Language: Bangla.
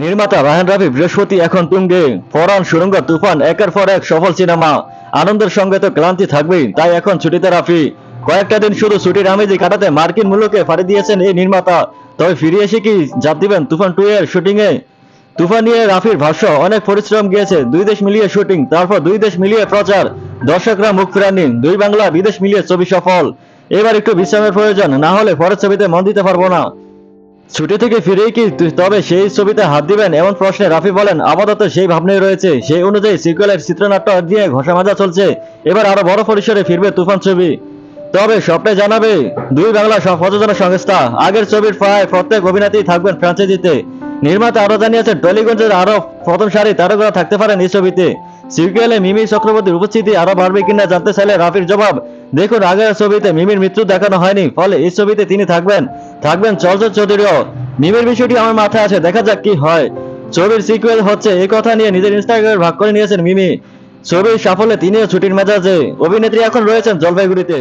নির্মাতা রাহান রাফি বৃহস্পতি এখন তুঙ্গে ফরান সুরঙ্গ, তুফান, একের পর এক সফল সিনেমা। আনন্দের সঙ্গে তো ক্লান্তি থাকবেই, তাই এখন ছুটিতে রাফি। কয়েকটা দিন শুধু ছুটির আমেজি কাটাতে মার্কিন মূল্যকে ফাড়ি দিয়েছেন এই নির্মাতা। তবে ফিরে এসে কি জাপ দিবেন তুফান টু এর শুটিং এ তুফান নিয়ে রাফির ভাষ্য, অনেক পরিশ্রম গিয়েছে, দুই দেশ মিলিয়ে শুটিং, তারপর দুই দেশ মিলিয়ে প্রচার। দর্শকরা মুখ ফেরাননি, দুই বাংলা, বিদেশ মিলিয়ে ছবি সফল। এবার একটু বিশ্রামের প্রয়োজন, না হলে পরের ছবিতে মন দিতে পারব না। ছুটি থেকে ফিরেই কি তবে সেই ছবিতে হাত দিবেন এমন প্রশ্নে রাফি বলেন আপাতত সেই ভাবনাই রয়েছে। সেই অনুযায়ী সিকুয়েলের চিত্রনাট্য দিয়ে ঘষা মাজা চলছে। এবার আরও বড় পরিসরে ফিরবে তুফান ছবি। তবে সবটাই জানাবে, দুই বাংলা প্রযোজনা সংস্থা। আগের ছবির প্রায় প্রত্যেক অভিনেত্রী থাকবেন ফ্রাঞ্চাইজিতে নির্মাতা আরও জানিয়েছেন টলিগঞ্জের আরও প্রথম সারি তারকরা থাকতে পারেন এই ছবিতে। সিকুয়েলে মিমি চক্রবর্তীর উপস্থিতি আরও বাড়বে কিনা জানতে চাইলে রাফির জবাব, দেখুন আগের ছবিতে মিমির মৃত্যু দেখানো হয়নি, ফলে এই ছবিতে তিনি থাকবেন থাকবেন চঞ্চল চৌধুরীও। মিমের বিষয়টি আমার মাথায় আছে, দেখা যাক কি হয়। ছবির সিকুয়েল হচ্ছে এই কথা নিয়ে নিজের ইনস্টাগ্রামে ভাগ করে নিয়েছেন মিমি। ছবির সাফল্যে তিনিও ছুটির মেজাজে। অভিনেত্রী এখন রয়েছেন জলপাইগুড়িতে।